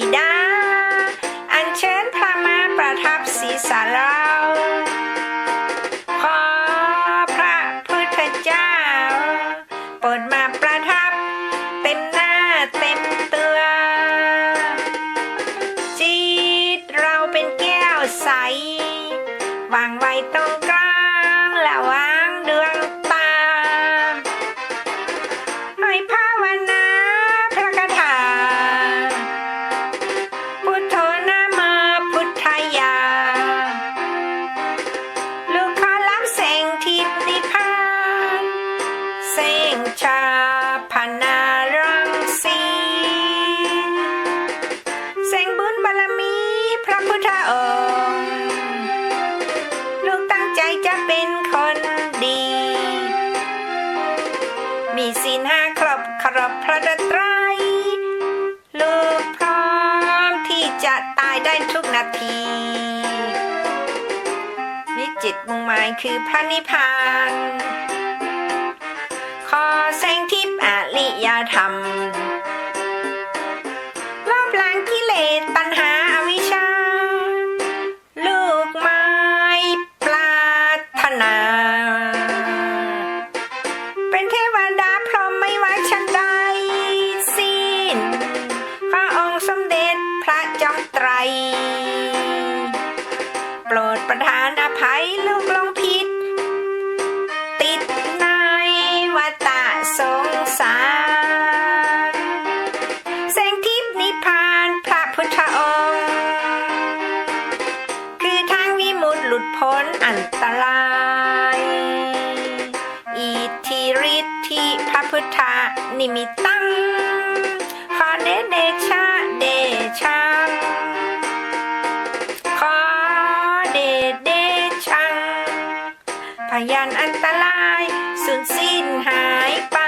บิดา อัญเชิญพระมาประทับศีรษะเรา ขอพระพุทธเจ้าโปรดมาประทับ เต็มหน้าเต็มตัว จิตเราเป็นแก้วใสวางไว้ตรงกลางและวางดวง ชาพนารังสีแสงบุญบารมีพระพุทธองค์ ลูกตั้งใจจะเป็นคนดี มีศีลห้าครบครบพระดตรัยลูกพร้อมที่จะตายได้ทุกนาทีวิจิตมุ่งหมายคือพระนิพพาน ธรรมลบล้างกิเลสตัณหาอวิชชา ลูกไม้ปรารถนา เป็นเทวดาพรหมไม่ว่าชั้นใดสิ้นพระองค์สมเด็จพระจอมไตร โปรดประทานอภัยลูกลง พุทธานิมิตังขอเดเดชะเดชะขอเดเดชะพยานอันตรายสูญสิ้นหายไป